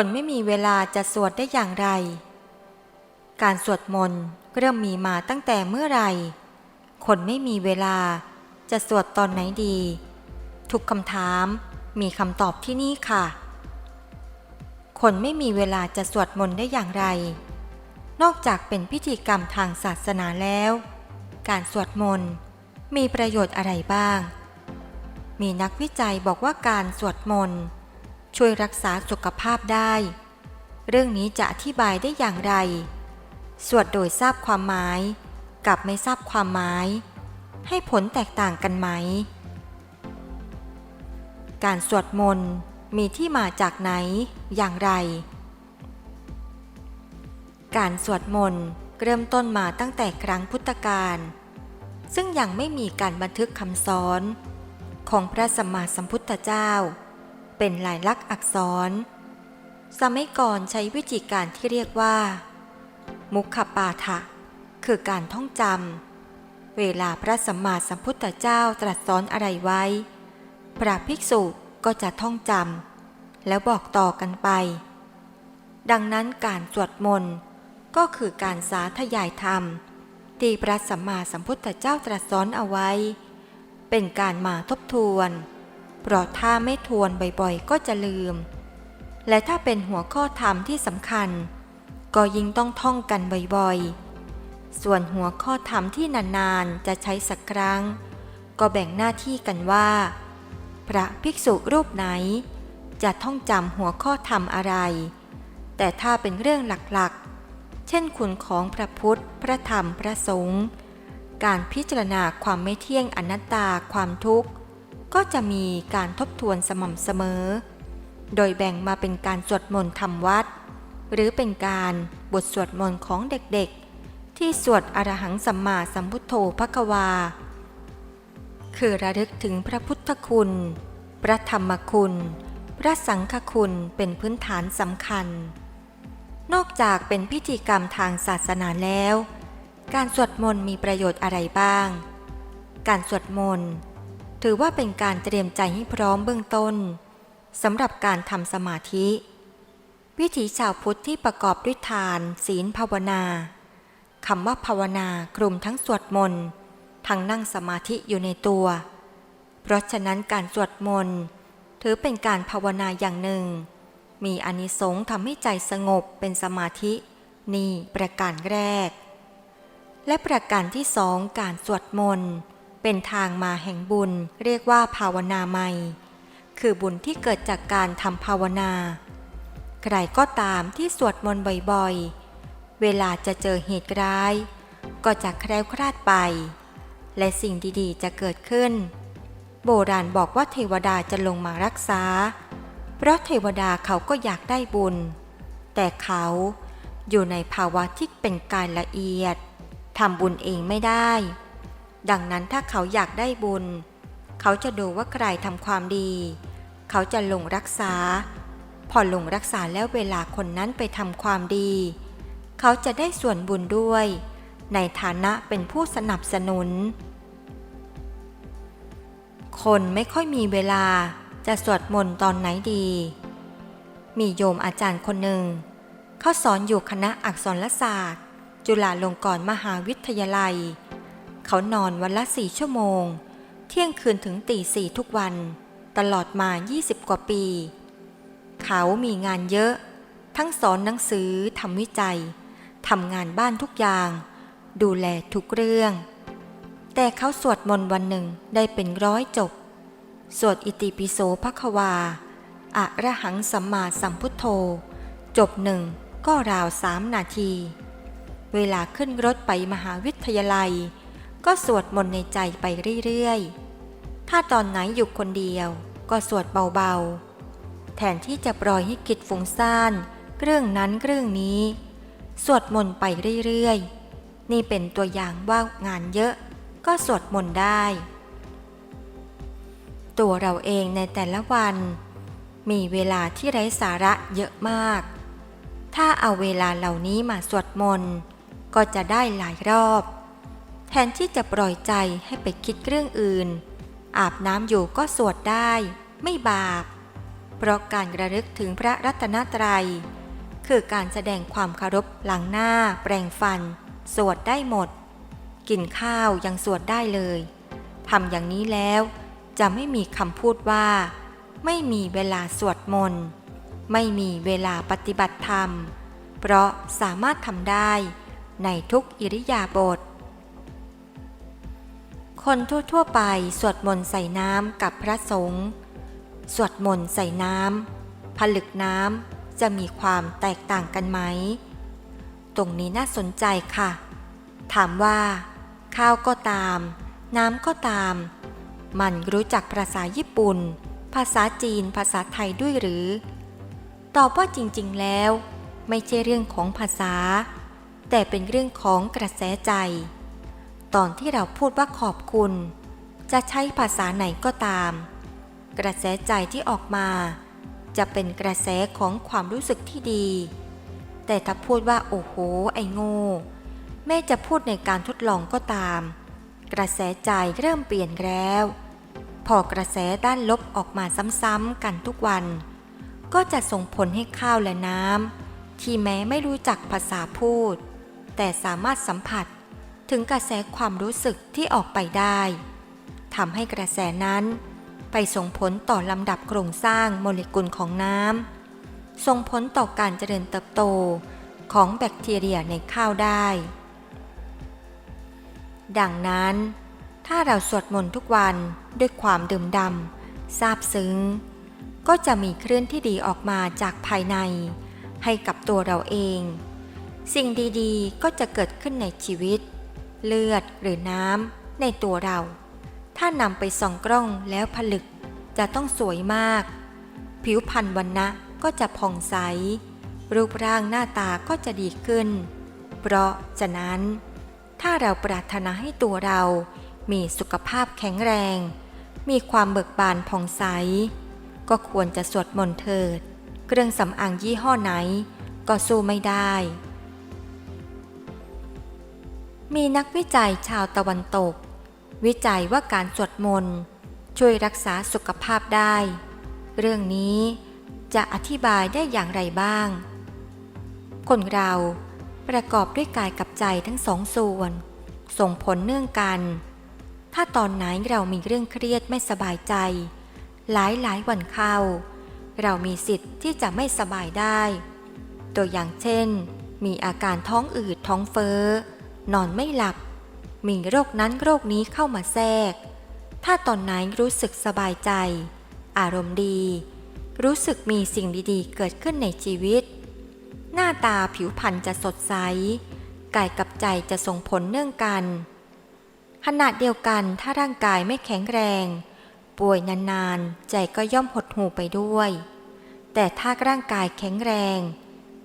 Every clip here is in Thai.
คนไม่มีเวลาจะสวดได้อย่างไร การสวดมนต์เริ่มมีมาตั้งแต่เมื่อไหร่ คนไม่มีเวลาจะสวดตอนไหนดี ทุกคำถามมีคำตอบที่นี่ค่ะ คนไม่มีเวลาจะสวดมนต์ได้อย่างไร นอกจากเป็นพิธีกรรมทางศาสนาแล้ว การสวดมนต์มีประโยชน์อะไรบ้าง มีนักวิจัยบอกว่าการสวดมนต์ ช่วยรักษาสุขภาพได้ เรื่องนี้จะอธิบายได้อย่างไร สวดโดยทราบความหมาย กับไม่ทราบความหมาย ให้ผลแตกต่างกันไหม การสวดมนต์มีที่มาจากไหนอย่างไร การสวดมนต์เริ่มต้นมาตั้งแต่ครั้งพุทธกาลซึ่งยังไม่มีการบันทึกคำสอน ของพระสัมมาสัมพุทธเจ้า เป็นลายลักษณ์อักษร สมัยก่อนใช้วิธีการที่เรียกว่า มุขปาฐะคือการท่องจำเวลาพระสัมมาสัมพุทธเจ้าตรัสสอนอะไรไว้ พระภิกษุก็จะท่องจำแล้วบอกต่อกันไป ดังนั้นการสวดมนต์ก็คือการสาธยายธรรม ที่พระสัมมาสัมพุทธเจ้าตรัสสอนเอาไว้ เป็นการมาทบทวน เพราะถ้าไม่ทวนบ่อยๆ ก็จะลืม และถ้าเป็นหัวข้อธรรมที่สำคัญ ก็ยิ่งต้องท่องกันบ่อยๆ ส่วนหัวข้อธรรมที่นานๆ จะใช้สักครั้ง ก็แบ่งหน้าที่กันว่า พระภิกษุรูปไหน จะท่องจำหัวข้อธรรมอะไร แต่ถ้าเป็นเรื่องหลักๆ เช่นคุณของพระพุทธ พระธรรม พระสงฆ์การพิจารณาความไม่เที่ยงอนัตตาความทุกข์ ก็จะมีการทบทวนสม่ำเสมอ โดยแบ่งมาเป็นการสวดมนต์ทำวัด หรือเป็นการบทสวดมนต์ของเด็กๆ ที่สวดอรหังสัมมาสัมพุทโธพะกวา คือระลึกถึงพระพุทธคุณ พระธรรมคุณ พระสังฆคุณเป็นพื้นฐานสำคัญ นอกจากเป็นพิธีกรรมทางศาสนาแล้ว การสวดมนต์มีประโยชน์อะไรบ้าง การสวดมนต์ ถือว่าเป็นการเตรียมใจให้พร้อมเบื้องต้นสำหรับการทำสมาธิ วิถีชาวพุทธที่ประกอบด้วยทาน ศีลภาวนาคำว่าภาวนากลุ่มทั้งสวดมนต์ทั้งนั่งสมาธิอยู่ในตัว เพราะฉะนั้นการสวดมนต์ถือเป็นการภาวนาอย่างหนึ่ง มีอานิสงส์ทำให้ใจสงบเป็นสมาธิ นี่ประการแรก และประการที่สองการสวดมนต์ เป็นทางมาแห่งบุญเรียกว่าภาวนาใหม่คือบุญที่เกิดจากการทำภาวนา ใครก็ตามที่สวดมนต์บ่อยๆ เวลาจะเจอเหตุร้าย ก็จะแคล้วคลาดไป และสิ่งดีๆจะเกิดขึ้น โบราณบอกว่าเทวดาจะลงมารักษา เพราะเทวดาเขาก็อยากได้บุญ แต่เขาอยู่ในภาวะที่เป็นกายละเอียดทำบุญเองไม่ได้ ดังนั้นถ้าเขาอยากได้บุญ เขาจะดูว่าใครทำความดี เขาจะลงรักษา พอลงรักษาแล้วเวลาคนนั้นไปทำความดี เขาจะได้ส่วนบุญด้วย ในฐานะเป็นผู้สนับสนุน คนไม่ค่อยมีเวลาจะสวดมนต์ตอนไหนดี มีโยมอาจารย์คนหนึ่ง เขาสอนอยู่คณะอักษรศาสตร์ จุฬาลงกรณ์มหาวิทยาลัย เขานอนวันละสี่ชั่วโมง เที่ยงคืนถึงตีสี่ทุกวัน ตลอดมา 20 กว่าปี เขามีงานเยอะ ทั้งสอนหนังสือทำวิจัยทำงานบ้านทุกอย่าง ดูแลทุกเรื่อง แต่เขาสวดมนต์วันหนึ่งได้เป็นร้อยจบ สวดอิติปิโสภควาอะระหังสัมมาสัมพุทโธ จบหนึ่งก็ราวสามนาที เวลาขึ้นรถไปมหาวิทยาลัย ก็สวดมนต์ในใจไปเรื่อยๆ ถ้าตอนไหนอยู่คนเดียว ก็สวดเบาๆ แทนที่จะปล่อยให้กิจฟุ้งซ่านเรื่องนั้นเรื่องนี้ สวดมนต์ไปเรื่อยๆ นี่เป็นตัวอย่างว่างานเยอะ ก็สวดมนต์ได้ ตัวเราเองในแต่ละวัน มีเวลาที่ไร้สาระเยอะมาก ถ้าเอาเวลาเหล่านี้มาสวดมนต์ก็จะได้หลายรอบ แทนที่จะปล่อยใจให้ไปคิดเรื่องอื่น อาบน้ำอยู่ก็สวดได้ ไม่บาป เพราะการระลึกถึงพระรัตนตรัย คือการแสดงความเคารพหลังหน้า แปรงฟัน สวดได้หมด กินข้าวยังสวดได้เลยทำอย่างนี้แล้วจะไม่มีคำพูดว่า ไม่มีเวลาสวดมนต์ ไม่มีเวลาปฏิบัติธรรม เพราะสามารถทำได้ในทุกอิริยาบถ คนทั่วๆไปสวดมนต์ใส่น้ำกับพระสงฆ์สวดมนต์ใส่น้ำผลึกน้ำจะมีความแตกต่างกันไหม ตรงนี้น่าสนใจค่ะ ถามว่า ข้าวก็ตาม น้ำก็ตาม มันรู้จักภาษาญี่ปุ่น ภาษาจีนภาษาไทยด้วยหรือ ตอบว่าจริงๆแล้ว ไม่ใช่เรื่องของภาษา แต่เป็นเรื่องของกระแสใจ ตอนที่เราพูดว่าขอบคุณ จะใช้ภาษาไหนก็ตาม กระแสใจที่ออกมา จะเป็นกระแสของความรู้สึกที่ดี แต่ถ้าพูดว่าโอ้โห ไอ้โง่แม่จะพูดในการทดลองก็ตาม กระแสใจเริ่มเปลี่ยนแล้ว พอกระแสด้านลบออกมาซ้ำๆกันทุกวัน ก็จะส่งผลให้ข้าวและน้ำที่แม้ไม่รู้จักภาษาพูด แต่สามารถสัมผัส ถึงกระแสความรู้สึกที่ออกไปได้ทำให้กระแสนั้น ไปส่งผลต่อลำดับโครงสร้างโมเลกุลของน้ำส่งผลต่อการเจริญเติบโตของแบคทีเรียในข้าวได้ ดังนั้น ถ้าเราสวดมนต์ทุกวันด้วยความดื่มดำซาบซึ้ง ก็จะมีคลื่นที่ดีออกมาจากภายใน ให้กับตัวเราเอง สิ่งดีๆ ก็จะเกิดขึ้นในชีวิต เลือดหรือน้ำในตัวเรา ถ้านำไปส่องกล้องแล้วผลึกจะต้องสวยมาก ผิวพรรณวันนะก็จะผ่องใส รูปร่างหน้าตาก็จะดีขึ้น เพราะฉะนั้น ถ้าเราปรารถนาให้ตัวเรา มีสุขภาพแข็งแรง มีความเบิกบานผ่องใส ก็ควรจะสวดมนต์เถิด เครื่องสำอางยี่ห้อไหน ก็สู้ไม่ได้ มีนักวิจัยชาวตะวันตก วิจัยว่าการสวดมนต์ช่วยรักษาสุขภาพได้ เรื่องนี้จะอธิบายได้อย่างไรบ้าง คนเราประกอบด้วยกายกับใจทั้งสองส่วน ส่งผลเนื่องกัน ถ้าตอนไหนเรามีเรื่องเครียดไม่สบายใจ หลายหลายวันเข้า เรามีสิทธิ์ที่จะไม่สบายได้ ตัวอย่างเช่น มีอาการท้องอืดท้องเฟ้อ นอนไม่หลับ มีโรคนั้นโรคนี้เข้ามาแทรก ถ้าตอนไหนรู้สึกสบายใจ อารมณ์ดี รู้สึกมีสิ่งดีๆ เกิดขึ้นในชีวิต หน้าตาผิวพรรณจะสดใส กายกับใจจะส่งผลเนื่องกันขณะเดียวกันถ้าร่างกายไม่แข็งแรง ป่วยนานๆ ใจก็ย่อมหดหูไปด้วย แต่ถ้าร่างกายแข็งแรง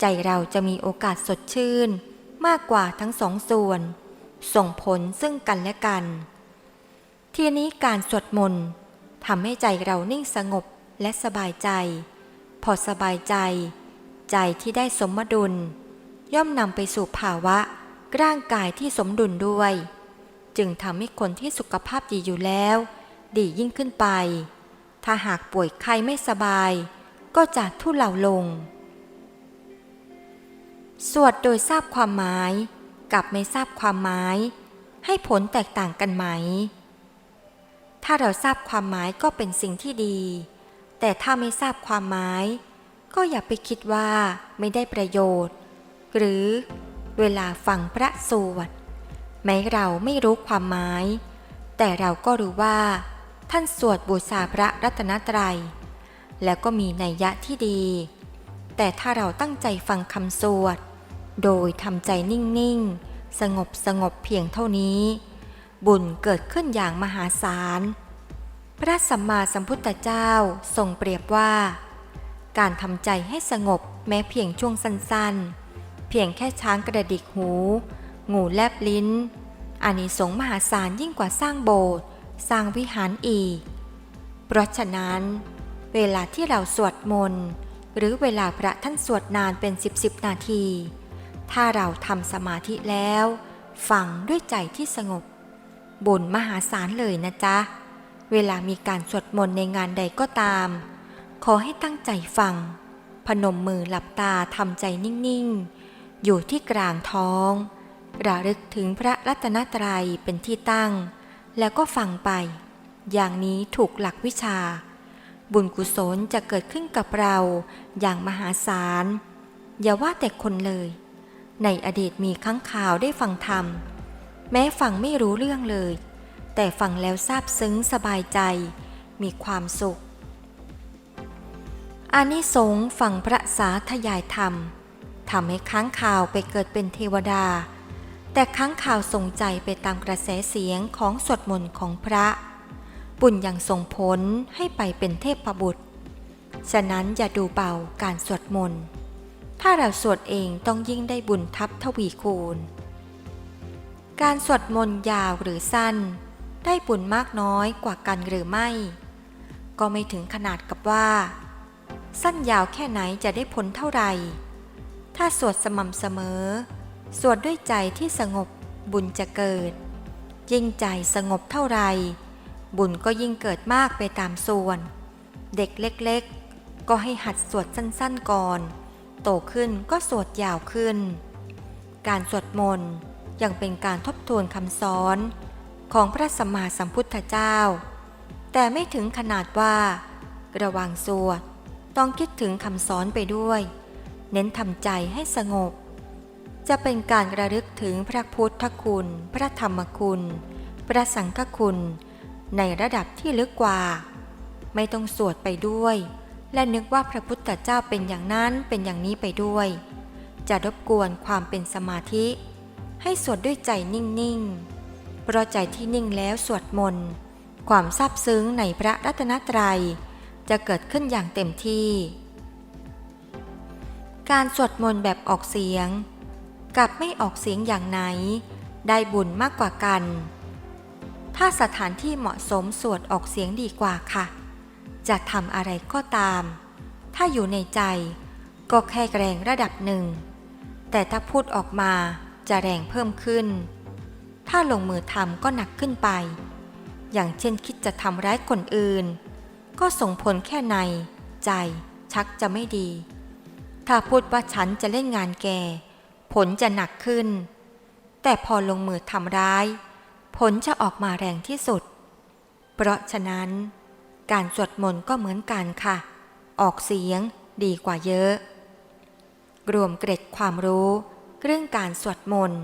ใจเราจะมีโอกาสสดชื่น มากกว่าทั้งสองส่วน ส่งผลซึ่งกันและกัน ทีนี้การสวดมนต์ทำให้ใจเรานิ่งสงบและสบายใจ พอสบายใจ ใจที่ได้สมดุล ย่อมนำไปสู่ภาวะ ร่างกายที่สมดุลด้วย จึงทำให้คนที่สุขภาพดีอยู่แล้ว ดียิ่งขึ้นไป ถ้าหากป่วยไข้ไม่สบาย ก็จะทุเลาลง สวดโดยทราบความหมายกับไม่ทราบความหมาย ให้ผลแตกต่างกันไหม ถ้าเราทราบความหมายก็เป็นสิ่งที่ดี แต่ถ้าไม่ทราบความหมาย ก็อย่าไปคิดว่าไม่ได้ประโยชน์ หรือเวลาฟังพระสวดแม้เราไม่รู้ความหมาย แต่เราก็รู้ว่า ท่านสวดบูชาพระรัตนตรัย แล้วก็มีนัยยะที่ดี แต่ถ้าเราตั้งใจฟังคำสวด โดยทำใจนิ่ง ๆ สงบสงบเพียงเท่านี้ บุญเกิดขึ้นอย่างมหาศาล พระสัมมาสัมพุทธเจ้าทรงเปรียบว่า การทำใจให้สงบแม้เพียงช่วงสั้น ๆ เพียงแค่ช้างกระดิกหู งูแลบลิ้นอานิสงส์มหาศาลยิ่งกว่าสร้างโบสถ์สร้างวิหารอีก เพราะฉะนั้น เวลาที่เราสวดมนต์หรือเวลาพระท่านสวดนานเป็นสิบสิบนาที ถ้าเราทำสมาธิแล้ว ฟังด้วยใจที่สงบ บุญมหาศาลเลยนะจ๊ะ เวลามีการสวดมนต์ในงานใดก็ตามขขอให้ตั้งใจฟัง พนมมือหลับตาทำใจนิ่ง ๆ อยู่ที่กลางท้อง ระลึกถึงพระรัตนตรัยเป็นที่ตั้ง แล้วก็ฟังไป อย่างนี้ถูกหลักวิชา บุญกุศลจะเกิดขึ้นกับเราอย่างมหาศาล อย่าว่าแต่คนเลย ในอดีตมีครั้งข่าวได้ฟังธรรม แม้ฟังไม่รู้เรื่องเลย แต่ฟังแล้วซาบซึ้งสบายใจ มีความสุข อานิสงส์ฟังพระสาธยายธรรมทำให้ค้างข่าวไปเกิดเป็นเทวดา แต่ค้างข่าวส่งใจไปตามกระแสเสียงของสวดมนต์ของพระ บุญยังส่งผลให้ไปเป็นเทพประบุตร ฉะนั้นอย่าดูเบาการสวดมนต์ ถ้าเราสวดเองต้องยิ่งได้บุญทับทวีคูณ การสวดมนต์ยาวหรือสั้น ได้บุญมากน้อยกว่ากันหรือไม่ ก็ไม่ถึงขนาดกับว่า สั้นยาวแค่ไหนจะได้ผลเท่าไหร่ ถ้าสวดสม่ำเสมอ สวดด้วยใจที่สงบบุญจะเกิด ยิ่งใจสงบเท่าไหร่บุญก็ยิ่งเกิดมากไปตามส่วน เด็กเล็ก ๆ ก็ให้หัดสวดสั้น ๆ ก่อน โตขึ้นก็สวดยาวขึ้น การสวดมนต์ยังเป็นการทบทวนคำสอนของพระสัมมาสัมพุทธเจ้า แต่ไม่ถึงขนาดว่าระวังสวดต้องคิดถึงคำสอนไปด้วย เน้นทำใจให้สงบ จะเป็นการระลึกถึงพระพุทธคุณ พระธรรมคุณ พระสังฆคุณ ในระดับที่ลึกกว่า ไม่ต้องสวดไปด้วย และนึกว่าพระพุทธเจ้าเป็นอย่างนั้นเป็นอย่างนี้ไปด้วย จะรบกวนความเป็นสมาธิ ให้สวดด้วยใจนิ่งๆ เพราะใจที่นิ่งแล้วสวดมนต์ความซาบซึ้งในพระรัตนตรัย จะเกิดขึ้นอย่างเต็มที่ การสวดมนต์แบบออกเสียง กับไม่ออกเสียงอย่างไหน ได้บุญมากกว่ากัน ถ้าสถานที่เหมาะสมสวดออกเสียงดีกว่าค่ะ จะทำอะไรก็ตาม ถ้าอยู่ในใจ ก็แค่แรงระดับหนึ่ง แต่ถ้าพูดออกมาจะแรงเพิ่มขึ้น ถ้าลงมือทำก็หนักขึ้นไป อย่างเช่นคิดจะทำร้ายคนอื่น ก็ส่งผลแค่ใน ใจ ชักจะไม่ดี ถ้าพูดว่าฉันจะเล่นงานแก ผลจะหนักขึ้น แต่พอลงมือทำร้าย ผลจะออกมาแรงที่สุด เพราะฉะนั้น การสวดมนต์ก็เหมือนกันค่ะ ออกเสียงดีกว่าเยอะ รวมเกร็ดความรู้เรื่องการสวดมนต์